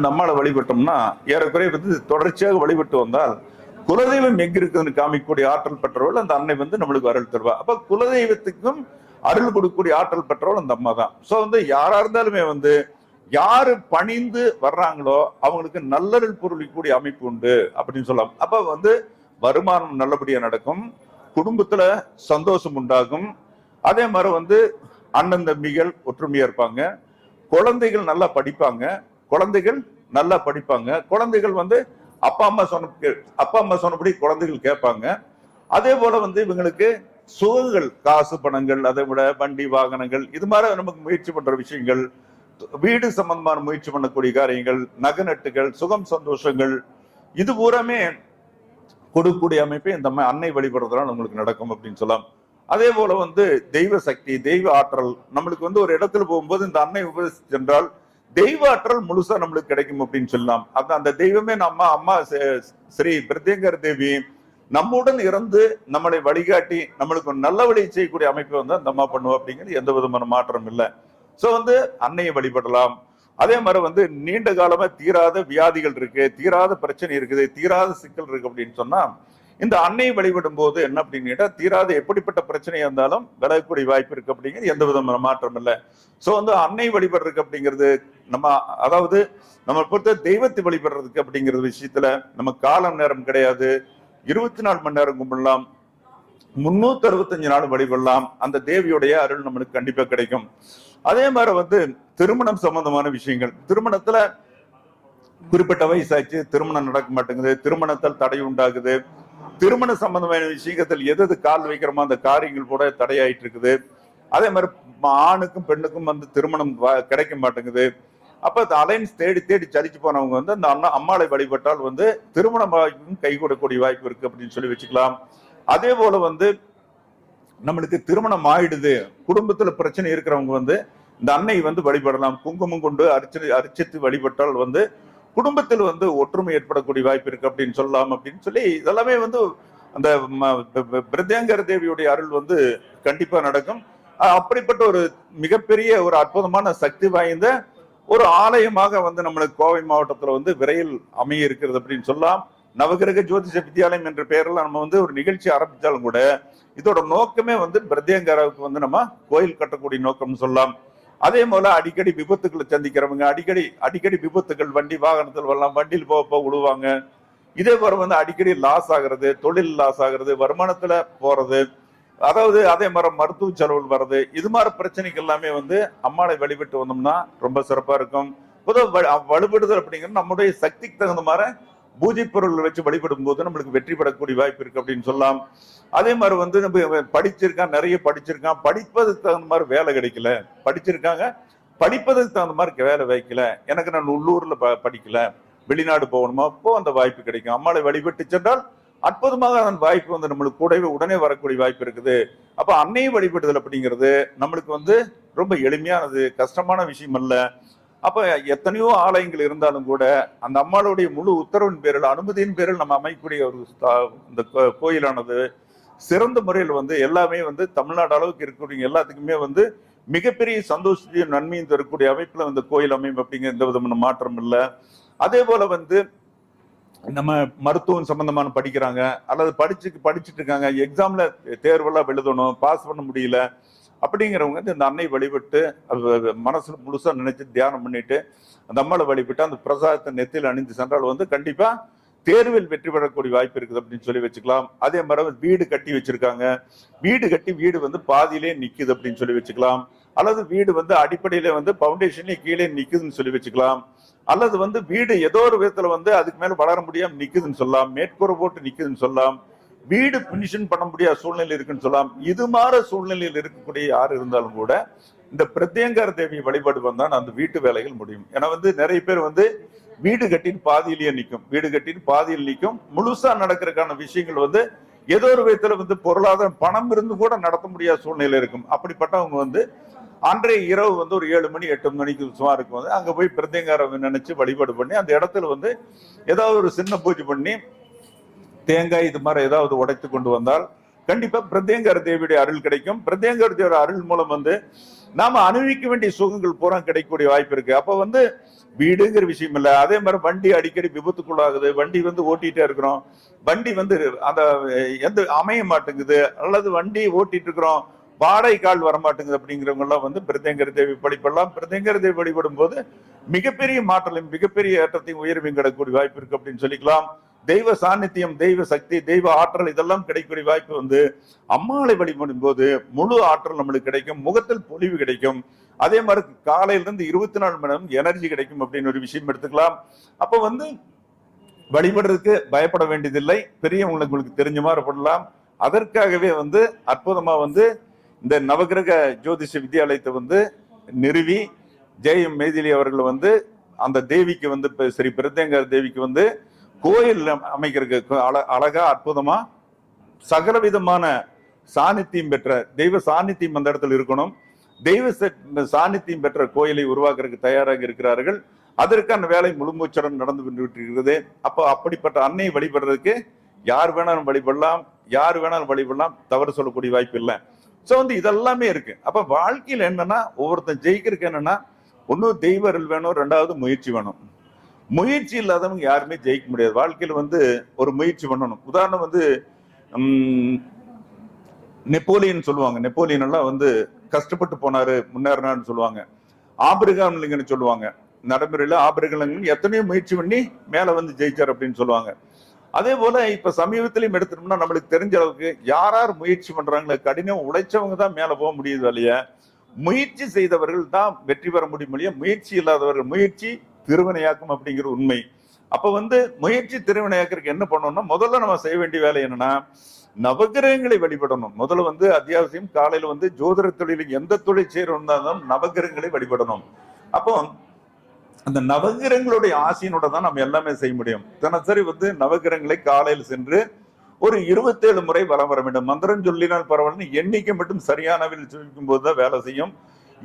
இந்த அம்மாவை வழிபட்டோம்னா ஏறக்குறைய வந்து தொடர்ச்சியாக வழிபட்டு வந்தால் குலதெய்வம் எங்க இருக்குதுன்னு காமிக்கக்கூடிய ஆற்றல் பெற்றவள் அந்த அன்னை வந்து நம்மளுக்கு அருள் தருவா. அப்ப குலதெய்வத்துக்கும் அருள் கொடுக்கக்கூடிய ஆற்றல் பெற்றவள் அந்த அம்மா தான். ஸோ வந்து யாரா இருந்தாலுமே வந்து யாரு பணிந்து வர்றாங்களோ அவங்களுக்கு நல்லருள் பொருளிக்கூடிய அமைப்பு உண்டு அப்படின்னு சொல்லலாம். அப்ப வந்து வருமானம் நல்லபடியா நடக்கும். குடும்பத்துல சந்தோஷம் உண்டாகும். அதே மாதிரி வந்து அண்ணன் தம்பிகள் ஒற்றுமையா இருப்பாங்க. குழந்தைகள் நல்லா படிப்பாங்க. குழந்தைகள் நல்லா படிப்பாங்க. குழந்தைகள் வந்து அப்பா அம்மா சொன்ன அப்பா அம்மா சொன்னபடி குழந்தைகள் கேட்பாங்க. அதே போல வந்து இவங்களுக்கு சுகங்கள் காசு பணங்கள் அதை விட வண்டி வாகனங்கள் இது மாதிரி நமக்கு முயற்சி பண்ற விஷயங்கள் வீடு சம்பந்தமான முயற்சி பண்ணக்கூடிய காரியங்கள் நகநட்டுகள் சுகம் சந்தோஷங்கள் இது பூராமே கொடுக்கக்கூடிய அமைப்பு இந்த அன்னை வழிபடுறதுனால உங்களுக்கு நடக்கும் அப்படின்னு சொல்லலாம். அதே போல வந்து தெய்வ சக்தி தெய்வ ஆற்றல் நம்மளுக்கு வந்து ஒரு இடத்துல போகும்போது இந்த அன்னை உபதேசி சென்றால் தெய்வ ஆற்றல் முழுசா நம்மளுக்கு கிடைக்கும் அப்படின்னு சொல்லலாம். அந்த அந்த தெய்வமே நம்ம அம்மா ஸ்ரீ பிரத்யங்கர் தேவி நம்முடன் இருந்து நம்மளை வழிகாட்டி நம்மளுக்கு நல்ல வழி செய்யக்கூடிய அமைப்பு வந்து அந்த அம்மா பண்ணுவோம் அப்படிங்கிறது எந்த விதமான மாற்றம் இல்லை. சோ வந்து அன்னையை வழிபடலாம். அதே மாதிரி வந்து நீண்ட காலமா தீராத வியாதிகள் இருக்கு தீராத பிரச்சனை இருக்குது தீராத சிக்கல் இருக்கு அப்படின்னு சொன்னா இந்த அன்னையை வழிபடும் போது என்ன அப்படின்னு கேட்டா தீராத எப்படிப்பட்ட பிரச்சனையாக இருந்தாலும் விலகக்கூடிய வாய்ப்பு இருக்கு அப்படிங்கிறது எந்த விதமான மாற்றம் இல்லை. சோ வந்து அன்னை வழிபடுறதுக்கு அப்படிங்கிறது நம்ம அதாவது நம்ம பொறுத்த தெய்வத்தை வழிபடுறதுக்கு அப்படிங்கிறது விஷயத்துல நம்ம காலம் நேரம் கிடையாது. இருபத்தி நாலு மணி நேரம் கும்பிடலாம். முன்னூத்தி அறுபத்தஞ்சு நாள் வழிபடலாம். அந்த தேவியுடைய அருள் நம்மளுக்கு கண்டிப்பா கிடைக்கும். அதே மாதிரி வந்து திருமணம் சம்பந்தமான விஷயங்கள். திருமணத்துல குறிப்பிட்ட வயசாச்சு திருமணம் நடக்க மாட்டேங்குது திருமணத்தில் தடை உண்டாகுது. திருமண சம்பந்தமான விஷயத்தில் எது எது கால் வைக்கிறோமோ அந்த காரியங்கள் கூட தடையாயிட்டு இருக்குது. அதே மாதிரி ஆணுக்கும் பெண்ணுக்கும் வந்து திருமணம் வ- கிடைக்க மாட்டேங்குது. அப்ப அலைன்ஸ் தேடி தேடி சரிச்சு போனவங்க வந்து அந்த அண்ணா அம்மாளை வழிபட்டால் வந்து திருமண வாய்ப்பும் கைகூடக்கூடிய வாய்ப்பு இருக்கு அப்படின்னு சொல்லி வச்சுக்கலாம். அதே போல வந்து நம்மளுக்கு திருமணம் ஆயிடுது. குடும்பத்துல பிரச்சனை இருக்கிறவங்க வந்து இந்த அன்னை வந்து வழிபடலாம். குங்குமம் கொண்டு அரிச்சு அரிச்சித்து வழிபட்டால் வந்து குடும்பத்தில் வந்து ஒற்றுமை ஏற்படக்கூடிய வாய்ப்பு இருக்கு அப்படின்னு சொல்லலாம் அப்படின்னு சொல்லி இதெல்லாமே வந்து அந்த ம- பிரத்யங்கர தேவியுடைய அருள் வந்து கண்டிப்பா நடக்கும். அப்படிப்பட்ட ஒரு மிகப்பெரிய ஒரு அற்புதமான சக்தி வாய்ந்த ஒரு ஆலயமாக வந்து நம்மளுக்கு கோவை மாவட்டத்துல வந்து விரைவில் அமைய இருக்கிறது அப்படின்னு சொல்லலாம். நவகிரக ஜோதிஷ வித்யாலயம் என்ற பெயரில் நம்ம வந்து ஒரு நிகழ்ச்சி ஆரம்பிச்சாலும் கூட இதோட நோக்கமே வந்து பிரத்யங்கராவுக்கு வந்து நம்ம கோயில் கட்டக்கூடிய நோக்கம்னு சொல்லலாம். அதே போல அடிக்கடி விபத்துக்களை சந்திக்கிறவங்க அடிக்கடி அடிக்கடி விபத்துகள் வண்டி வாகனத்தில் வரலாம் வண்டியில் போக போக விழுவாங்க இதே போல வந்து அடிக்கடி லாஸ் ஆகுறது தொழில் லாஸ் ஆகுறது வருமானத்துல போறது அதாவது அதே மாதிரி மருத்துவ செலவுகள் வர்றது இது மாதிரி பிரச்சனைக்கு எல்லாமே வந்து அம்மாளை வழிபட்டு வந்தோம்னா ரொம்ப சிறப்பா இருக்கும். பொதுவாக வ- வழிபடுதல் அப்படிங்கிறது நம்முடைய சக்திக்கு தகுந்த மாதிரி பூஜை பொருள்களை வச்சு வழிபடும் போது நம்மளுக்கு வெற்றி பெறக்கூடிய வாய்ப்பு இருக்கு அப்படின்னு சொல்லலாம். அதே மாதிரி வந்து நம்ம படிச்சிருக்கான் நிறைய படிச்சிருக்கான். படிப்பதுக்கு தகுந்த மாதிரி வேலை கிடைக்கல. படிச்சிருக்காங்க. படிப்பதுக்கு தகுந்த மாதிரி வேலை வைக்கல. எனக்கு நான் உள்ளூர்ல ப- படிக்கல. வெளிநாடு போகணுமா? அப்போ அந்த வாய்ப்பு கிடைக்கும். அம்மாளை வழிபட்டு சென்றால் அற்புதமாக அந்த வாய்ப்பு வந்து நம்மளுக்கு கூடவே உடனே வரக்கூடிய வாய்ப்பு இருக்குது. அப்போ அன்னையை வழிபடுதல் அப்படிங்கிறது நம்மளுக்கு வந்து ரொம்ப எளிமையானது கஷ்டமான விஷயம் அல்ல. அப்ப எத்தனையோ ஆலயங்கள் இருந்தாலும் கூட அந்த அம்மாளுடைய முழு உத்தரவின் பேரில் அனுமதியின் பேரில் நம்ம அமைக்கக்கூடிய ஒரு இந்த கோயிலானது சிறந்த முறையில் வந்து எல்லாமே வந்து தமிழ்நாடு அளவுக்கு இருக்கக்கூடிய எல்லாத்துக்குமே வந்து மிகப்பெரிய சந்தோஷத்தையும் நன்மையும் தரக்கூடிய அமைப்புல இந்த கோயில் அமைப்பு அப்படிங்கிற எந்த விதமான மாற்றம் இல்லை. அதே போல வந்து நம்ம மருத்துவம் சம்பந்தமான படிக்கிறாங்க. அல்லது படிச்சு படிச்சுட்டு இருக்காங்க. எக்ஸாம்ல தேர்வெல்லாம் எழுதணும் பாஸ் பண்ண முடியல. அப்படிங்கிறவங்க வந்து இந்த அன்னை வழிபட்டு அது முழுசாக நினைச்சு தியானம் பண்ணிட்டு அந்த அம்மாவை வழிபட்டு அந்த பிரசாதத்தை நெத்தியில் அணிந்து சென்றால் வந்து கண்டிப்பாக தேர்வில் வெற்றி பெறக்கூடிய வாய்ப்பு இருக்குது அப்படின்னு சொல்லி வச்சுக்கலாம். அதே மாதிரி வீடு கட்டி வச்சிருக்காங்க. வீடு கட்டி வீடு வந்து பாதியிலே நிற்குது அப்படின்னு சொல்லி வச்சுக்கலாம். அல்லது வீடு வந்து அடிப்படையில வந்து பவுண்டேஷன்லயே கீழே நிற்குதுன்னு சொல்லி வச்சுக்கலாம். அல்லது வந்து வீடு ஏதோ ஒரு விதத்துல வந்து அதுக்கு மேல வளர முடியாம நிக்குதுன்னு சொல்லலாம். மேற்கூரை போட்டு நிக்குதுன்னு சொல்லலாம். வீடு பினிஷன் பண்ண முடியாத சூழ்நிலை இருக்குன்னு சொல்லலாம் இது மாற சூழ்நிலையில் இருக்கக்கூடிய யார் இருந்தாலும் கூட இந்த பிரத்யங்கர தேவி வழிபாடு வந்தால் அந்த வீட்டு வேலைகள் முடியும். ஏன்னா வந்து நிறைய பேர் வந்து வீடு கட்டின்னு பாதியிலேயே நிற்கும் வீடு கட்டின்னு பாதியில் நிற்கும் முழுசா நடக்கிறதுக்கான விஷயங்கள் வந்து ஏதோ ஒரு விதத்துல வந்து பொருளாதாரம் பணம் இருந்து கூட நடத்த முடியாத சூழ்நிலை இருக்கும். அப்படிப்பட்டவங்க வந்து அன்றைய இரவு வந்து ஒரு ஏழு மணி எட்டு மணிக்கு சுமாருக்கு வந்து அங்கே போய் பிரத்யங்காரம் நினைச்சு வழிபாடு பண்ணி அந்த இடத்துல வந்து ஏதாவது ஒரு சின்ன பூஜை பண்ணி தேங்காய் இது மாதிரி ஏதாவது உடைத்து கொண்டு வந்தால் கண்டிப்பா பிரத்யங்கர் தேவியுடைய அருள் கிடைக்கும். பிரத்யங்கர் தேவியோட அருள் மூலம் வந்து நாம அனுபவிக்க வேண்டிய சுகங்கள் பூரா கிடைக்கக்கூடிய வாய்ப்பு இருக்கு. அப்ப வந்து வீடுங்கிற விஷயம் இல்ல. அதே மாதிரி வண்டி அடிக்கடி விபத்துக்குள்ளாகுது. வண்டி வந்து ஓட்டிட்டே இருக்கிறோம். வண்டி வந்து அந்த எந்த அமைய மாட்டேங்குது. அல்லது வண்டி ஓட்டிட்டு இருக்கிறோம். வாடகை கால் வர மாட்டேங்குது அப்படிங்கிறவங்க எல்லாம் வந்து பிரத்யங்கர தேவி படிப்பெல்லாம் பிரத்யங்கர தேவி வழிபடும் போது மிகப்பெரிய மாற்றலையும் மிகப்பெரிய ஏற்றத்தையும் உயர்வையும் கிடக்கக்கூடிய வாய்ப்பு இருக்கு அப்படின்னு சொல்லிக்கலாம். தெய்வ சாநித்தியம் தெய்வ சக்தி தெய்வ ஆற்றல் இதெல்லாம் கிடைக்கக்கூடிய வாய்ப்பு வந்து அம்மாளை வழிபடும் போது முழு ஆற்றல் நம்மளுக்கு கிடைக்கும் முகத்தில் பொலிவு கிடைக்கும். அதே மாதிரி காலையிலிருந்து இருபத்தி நாலு மணி நேரம் எனர்ஜி கிடைக்கும் அப்படின்னு ஒரு விஷயம் எடுத்துக்கலாம். அப்போ வந்து வழிபடுறதுக்கு பயப்பட வேண்டியதில்லை. பெரியவங்களுக்கு உங்களுக்கு தெரிஞ்ச மாதிரி படலாம். அதற்காகவே வந்து அற்புதமா வந்து இந்த நவகிரக ஜோதிஷ வித்யாலயத்தை வந்து நிறுவி ஜெயம் மேதிலி அவர்கள் வந்து அந்த தேவிக்கு வந்து இப்ப ஸ்ரீ பிரத்யங்கர் தேவிக்கு வந்து கோயில் அமைக்கிறதுக்கு அழ- அழகா அற்புதமா சகல விதமான சாநித்தியம் பெற்ற தெய்வ சாநித்தியம் அந்த இடத்துல இருக்கணும். தெய்வ சாநித்தியம் பெற்ற கோயிலை உருவாக்குறதுக்கு தயாராக இருக்கிறார்கள். அதற்கான வேலை முழுமூச்சுடன் நடந்து கொண்டிருக்கிறது அப்போ அப்படிப்பட்ட அன்னையை வழிபடுறதுக்கு யார் வேணாலும் வழிபடலாம் யார் வேணாலும் வழிபடலாம் தவறு சொல்லக்கூடிய வாய்ப்பு இல்லை. ஸோ வந்து இதெல்லாமே இருக்கு. அப்போ வாழ்க்கையில் என்னன்னா ஒவ்வொருத்தன் ஜெயிக்கிறதுக்கு என்னன்னா ஒன்றும் தெய்வ அருள் வேணும் ரெண்டாவது முயற்சி வேணும். முயற்சி இல்லாதவங்க யாருமே ஜெயிக்க முடியாது. வாழ்க்கையில் வந்து ஒரு முயற்சி பண்ணணும். உதாரணம் வந்து நெப்போலியன் சொல்லுவாங்க. நெப்போலியன் எல்லாம் வந்து கஷ்டப்பட்டு போனாரு முன்னேறினார்னு சொல்லுவாங்க. ஆபிரகாம் லிங்கன் சொல்லுவாங்க. நடைமுறையில் ஆபிரகாம் லிங்கன் எத்தனையோ முயற்சி பண்ணி மேலே வந்து ஜெயிச்சார் அப்படின்னு சொல்லுவாங்க. அதே போல இப்ப சமீபத்திலையும் எடுத்துட்டோம்னா நம்மளுக்கு தெரிஞ்ச அளவுக்கு யார் யார் முயற்சி பண்றாங்களோ கடினம் உழைச்சவங்க தான் மேல போக முடியுது இல்லையா முயற்சி செய்தவர்கள் தான் வெற்றி பெற முடியும் இல்லையா முயற்சி இல்லாதவர்கள் முயற்சி திருவினையாக்கும் அப்படிங்கிற உண்மை. அப்ப வந்து முயற்சி திருவினையாக்கிறதுக்கு என்ன பண்ணணும்னா முதல்ல நம்ம செய்ய வேண்டிய வேலை என்னன்னா நவகிரகங்களை வழிபடணும். முதல்ல வந்து அத்தியாவசியம் காலையில வந்து ஜோதிட தொழிலில் எந்த தொழில் செய்யறோம் நவகிரகங்களை வழிபடணும். அப்போ அந்த நவகிரகங்களுடைய ஆசையினோட தான் நம்ம எல்லாமே செய்ய முடியும். தினசரி வந்து நவகிரகங்களை காலையில் சென்று ஒரு இருபத்தேழு முறை வலம் வர வேண்டும். மந்திரம் சொல்லினால் பரவாயில்ல எண்ணிக்கை மட்டும் சரியானவில் சொல்லிக்கும் போது தான் வேலை செய்யும்.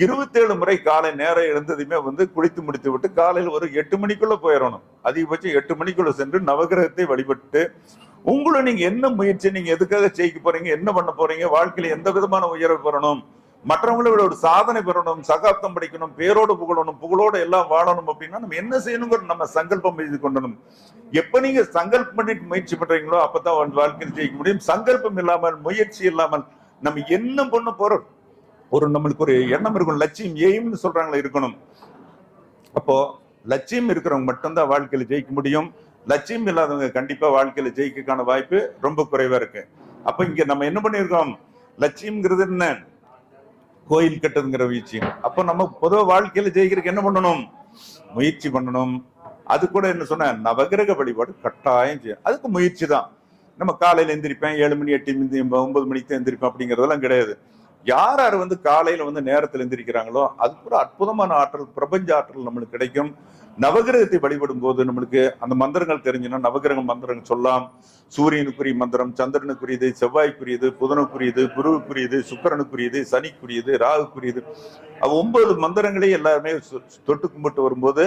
இருபத்தேழு முறை காலை நேரம் எழுந்ததுமே வந்து குளித்து முடித்து விட்டு காலையில் ஒரு எட்டு மணிக்குள்ள போயிடணும். அதிகபட்சம் எட்டு மணிக்குள்ள சென்று நவகிரகத்தை வழிபட்டு உங்களை நீங்க என்ன முயற்சி நீங்க எதுக்காக ஜெயிக்க போறீங்க என்ன பண்ண போறீங்க வாழ்க்கையில எந்த விதமான உயர்வு பெறணும் மற்றவங்களை விட ஒரு சாதனை பெறணும் சகாப்தம் படிக்கணும் பேரோடு புகழணும் புகழோடு எல்லாம் வாழணும் அப்படின்னா நம்ம என்ன செய்யணுங்கிற நம்ம சங்கல்பம் செய்து கொண்டணும் எப்ப நீங்க சங்கல்பம் பண்ணிட்டு முயற்சி பண்றீங்களோ அப்பதான் வாழ்க்கையில் ஜெயிக்க முடியும். சங்கல்பம் இல்லாமல் முயற்சி இல்லாமல் நம்ம என்ன பண்ண போறோம்? ஒரு நம்மளுக்கு ஒரு எண்ணம் இருக்கும் லட்சியம் எய்ம்னு சொல்றாங்களே இருக்கணும். அப்போ லட்சியம் இருக்கிறவங்க மட்டும்தான் வாழ்க்கையில ஜெயிக்க முடியும். லட்சியம் இல்லாதவங்க கண்டிப்பா வாழ்க்கையில ஜெயிக்கக்கான வாய்ப்பு ரொம்ப குறைவா இருக்கு. அப்ப இங்க நம்ம என்ன பண்ணிருக்கோம் லட்சியம்ங்கிறது என்ன? கோயில் கட்டுதுங்கிற விஷயம். அப்ப நம்ம பொதுவா வாழ்க்கையில ஜெயிக்கிறதுக்கு என்ன பண்ணணும்? முயற்சி பண்ணணும். அது கூட என்ன சொன்ன? நவகிரக வழிபாடு கட்டாயம் செய்யும் அதுக்கு முயற்சி தான். நம்ம காலையில எந்திரிப்பேன் ஏழு மணி எட்டு மணி ஒன்பது மணிக்கு தான் எந்திரிப்பேன் அப்படிங்கறதெல்லாம் கிடையாது. யார் யார் வந்து காலையில வந்து நேரத்தில் எந்திரிக்கிறாங்களோ அது கூட அற்புதமான ஆற்றல் பிரபஞ்ச ஆற்றல் நம்மளுக்கு கிடைக்கும். நவகிரகத்தை வழிபடும் போது நம்மளுக்கு அந்த மந்திரங்கள் தெரிஞ்சுன்னா நவகிரக மந்திரங்கள் சொல்லலாம். சூரியனுக்குரிய மந்திரம் சந்திரனுக்குரியது செவ்வாய்க்குரியது புதனுக்குரியது குருவுக்குரியது சுக்கரனுக்குரியது சனிக்குரியது ராகுக்குரியது. ஒன்பது மந்திரங்களையும் எல்லாருமே தொட்டு கும்பிட்டு வரும்போது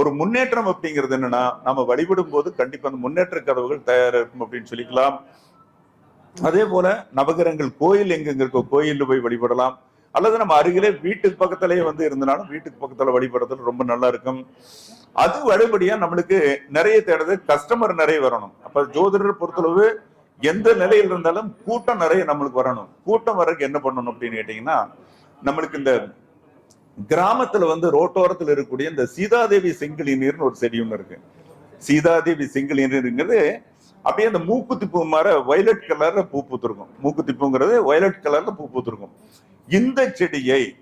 ஒரு முன்னேற்றம் அப்படிங்கிறது என்னன்னா நம்ம வழிபடும் போது கண்டிப்பா அந்த முன்னேற்ற கதவுகள் தயாரா இருக்கும் அப்படின்னு சொல்லிக்கலாம். அதே போல நவகிரகங்கள் கோயில் எங்கெங்க இருக்கோ கோயிலில் போய் வழிபடலாம். அல்லது நம்ம அருகிலே வீட்டுக்கு பக்கத்திலேயே வந்து இருந்தாலும் வீட்டுக்கு பக்கத்துல வழிபடுறது ரொம்ப நல்லா இருக்கும். அது வழிபடியா நம்மளுக்கு நிறைய தேடுறது கஸ்டமர் நிறைய வரணும். அப்ப ஜோதிடர் பொறுத்தளவு எந்த நிலையில் இருந்தாலும் கூட்டம் நிறைய நம்மளுக்கு வரணும். கூட்டம் வர்றதுக்கு என்ன பண்ணணும் அப்படின்னு கேட்டீங்கன்னா நம்மளுக்கு இந்த கிராமத்துல வந்து ரோட்டோரத்தில் இருக்கக்கூடிய இந்த சீதாதேவி செங்கிலி நீர்னு ஒரு செடி ஒன்று இருக்கு. சீதாதேவி செங்கிலி நீருங்கிறது அப்படியே அந்த மூக்குத்தி பூ மாதிரி வயலட் கலர்ல பூ பூத்திருக்கும். மூக்குத்தி பூங்கிறது வயலட் கலர்ல பூ பூத்திருக்கும். இந்த செடியை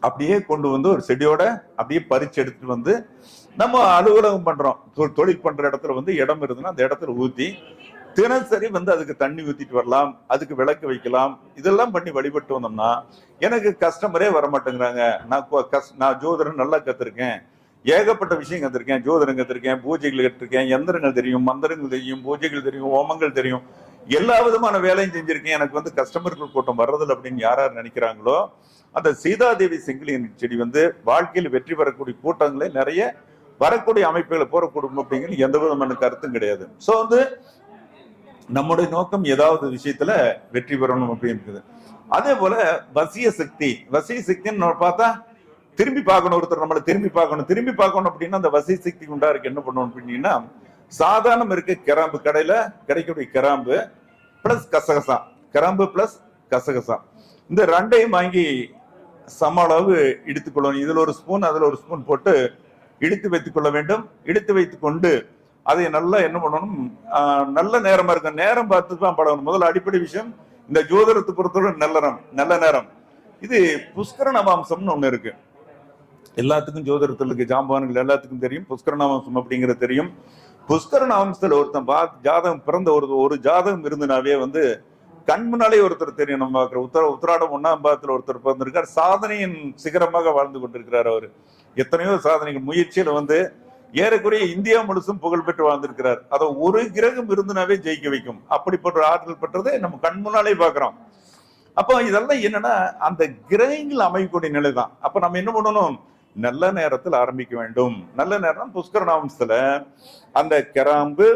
அப்படியே கொண்டு வந்து ஒரு செடியோட அப்படியே பறிச்சு எடுத்துட்டு வந்து நம்ம அலுவலகம் பண்றோம். தொ- தொழில் பண்ற இடத்துல வந்து இடம் இருந்ததுன்னா அந்த இடத்துல ஊத்தி தினசரி வந்து அதுக்கு தண்ணி ஊத்திட்டு வரலாம் அதுக்கு விளக்கு வைக்கலாம். இதெல்லாம் பண்ணி வழிபட்டு வந்தோம்னா எனக்கு கஸ்டமரே வர மாட்டேங்கிறாங்க நான் நான் ஜோதிடம் நல்லா கத்துருக்கேன். ஏகப்பட்ட விஷயம் கத்திருக்கேன் ஜோதிடம் கத்திருக்கேன் பூஜைகள் கட்டிருக்கேன் எந்திரங்கள் தெரியும் மந்திரங்கள் தெரியும் பூஜைகள் தெரியும் ஹோமங்கள் தெரியும். எல்லா விதமான வேலையும் செஞ்சிருக்கேன். எனக்கு வந்து கஸ்டமர்கள் கூட்டம் வர்றதில்லை அப்படின்னு யார் யார் நினைக்கிறாங்களோ அந்த சீதாதேவி செங்கிலியன் செடி வந்து வாழ்க்கையில் வெற்றி பெறக்கூடிய கூட்டங்களே நிறைய வரக்கூடிய அமைப்புகளை போற குடும்பம் அப்படிங்கிறது எந்த விதமான கருத்தும் கிடையாது. ஸோ வந்து நம்முடைய நோக்கம் ஏதாவது விஷயத்துல வெற்றி பெறணும் அப்படின்னு இருக்குது அதே போல வசிய சக்தி வசிய சக்தின்னு பார்த்தா திரும்பி பார்க்கணும் ஒருத்தர் நம்மளை திரும்பி பார்க்கணும். திரும்பி பார்க்கணும் அப்படின்னா அந்த வசதி சக்தி உண்டா இருக்கு என்ன பண்ணணும் அப்படின்னா சாதாரணம் இருக்கு கிராம்பு கடையில கிடைக்கக்கூடிய கிராம்பு பிளஸ் கசகசா. கிராம்பு பிளஸ் கசகசா. இந்த ரெண்டையும் வாங்கி சம அளவு இடித்துக்கொள்ளணும். இதுல ஒரு ஸ்பூன் அதுல ஒரு ஸ்பூன் போட்டு இடித்து வைத்துக் கொள்ள வேண்டும். இடித்து வைத்துக் கொண்டு அதை நல்லா என்ன பண்ணணும்? நல்ல நேரமா இருக்கும் நேரம் பார்த்து தான் பழகணும். முதல்ல அடிப்படை விஷயம் இந்த ஜோதிடத்தை பொறுத்தவரை நல்ல நேரம் நல்ல நேரம். இது புஷ்கர மாம்சம்னு ஒண்ணு இருக்கு. எல்லாத்துக்கும் ஜோதிடத்தில் இருக்க ஜாம்பவான்கள் எல்லாத்துக்கும் தெரியும் புஷ்கர அப்படிங்கிறது தெரியும். புஷ்கர ஒருத்தன் பா ஜாதகம் பிறந்த ஒரு ஒரு ஜாதகம் இருந்தனாவே வந்து கண் முன்னாலே ஒருத்தர் தெரியும் நம்ம பார்க்குற உத்தர உத்தராடம் ஒன்றாம் பாதத்தில் ஒருத்தர் பிறந்திருக்கார். சாதனையின் சிகரமாக வாழ்ந்து கொண்டிருக்கிறார் அவர். எத்தனையோ சாதனைகள் முயற்சியில் வந்து ஏறக்குறைய இந்தியா முழுசும் புகழ்பெற்று வாழ்ந்திருக்கிறார். அதை ஒரு கிரகம் இருந்துனாவே ஜெயிக்க வைக்கும். அப்படிப்பட்ட ஆற்றல் பெற்றதை நம்ம கண் முன்னாலே பார்க்கிறோம். அப்போ இதெல்லாம் என்னன்னா அந்த கிரகங்கள் அமையக்கூடிய நிலை தான் அப்போ நம்ம என்ன பண்ணணும்? நல்ல நேரத்தில் ஆரம்பிக்க வேண்டும். நல்ல நேரம் புஷ்கர நாமத்துல அந்த கிராம்பு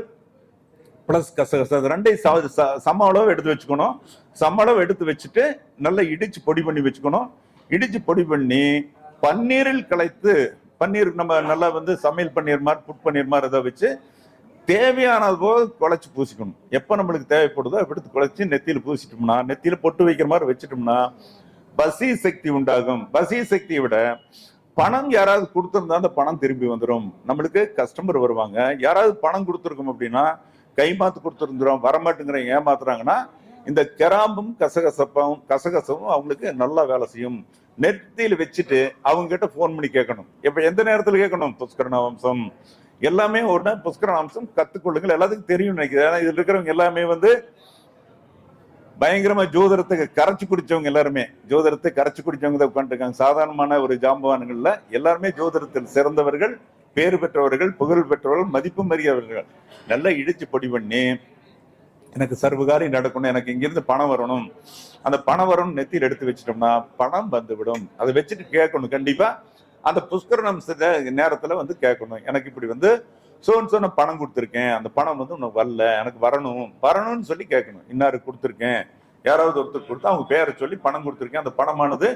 பிளஸ் கசகச ரெண்டையும் சம அளவு எடுத்து வச்சுக்கணும். சம அளவு எடுத்து வச்சுட்டு நல்லா இடிச்சு பொடி பண்ணி வச்சுக்கணும். இடிச்சு பொடி பண்ணி பன்னீரில் கலைத்து பன்னீர் நம்ம நல்லா வந்து சமையல் பன்னீர் மாதிரி புட் பன்னீர் மாதிரி இதை வச்சு தேவையானது போது குழைச்சி பூசிக்கணும். எப்போ நம்மளுக்கு தேவைப்படுதோ எடுத்து குழைச்சி நெத்தியில் பூசிட்டோம்னா நெத்தியில் பொட்டு வைக்கிற மாதிரி வச்சுட்டோம்னா பசி சக்தி உண்டாகும். பசி சக்தியை விட பணம் யாராவது கொடுத்துருந்தா அந்த பணம் திரும்பி வந்துடும் நம்மளுக்கு கஸ்டமர் வருவாங்க. யாராவது பணம் கொடுத்துருக்கோம் அப்படின்னா கைமாத்து கொடுத்துருந்துரும். வரமாட்டேங்கிற ஏமாத்துறாங்கன்னா இந்த கிராம்பும் கசகசப்பும் கசகசமும் அவங்களுக்கு நல்லா வேலை செய்யும். நெத்தியில் வச்சுட்டு அவங்க கிட்ட போன் பண்ணி கேட்கணும். இப்ப எந்த நேரத்தில் கேட்கணும்? புஷ்கரண வம்சம் எல்லாமே ஒரு புஷ்கரண வம்சம் கத்துக்கொள்ளுங்கள். எல்லாத்துக்கும் தெரியும் நினைக்கிறேன். ஏன்னா இதில் இருக்கிறவங்க எல்லாமே வந்து பயங்கரமா ஜோதிடத்தை கரைச்சு குடிச்சவங்க எல்லாருமே ஜோதிடத்தை கரைச்சு குடிச்சவங்க தான் உட்காந்துருக்காங்க சாதாரணமான ஒரு ஜாம்பவான்கள்ல எல்லாருமே ஜோதிடத்தில் சிறந்தவர்கள் பேறு பெற்றவர்கள் புகழ் பெற்றவர்கள் மதிப்பு மறியவர்கள் நல்லா இடிச்சு பொடி பண்ணி எனக்கு சர்வகாரியம் நடக்கணும் எனக்கு இங்கிருந்து பணம் வரணும். அந்த பணம் வரணும் நெத்தியில் எடுத்து வச்சிட்டோம்னா பணம் வந்துவிடும். அதை வச்சுட்டு கேட்கணும். கண்டிப்பா அந்த புஷ்கரணம் நேரத்துல வந்து கேட்கணும். எனக்கு இப்படி வந்து சோன்சோ சொன்ன பணம் கொடுத்துருக்கேன். அந்த பணம் வந்து உனக்கு வரல. எனக்கு வரணும். வரணும்னு சொல்லி கேட்கணும். இன்னாரு கொடுத்துருக்கேன். யாராவது ஒருத்தர் கொடுத்தா அவங்க பேரை சொல்லி பணம் கொடுத்துருக்கேன். அந்த பணமானது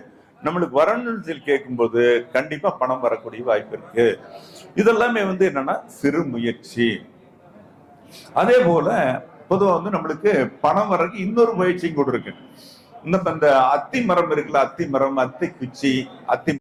நம்மளுக்கு வரணும்னு சொல்லி கேட்கும்போது கண்டிப்பா பணம் வரக்கூடிய வாய்ப்பு இருக்கு. இதெல்லாமே வந்து என்னன்னா சிறு முயற்சி. அதே போல பொதுவா வந்து நம்மளுக்கு பணம் வர்றதுக்கு இன்னொரு முயற்சியும் கூட இருக்கு. இந்த அத்தி மரம் இருக்குல்ல அத்தி மரம் அத்தி குச்சி அத்தி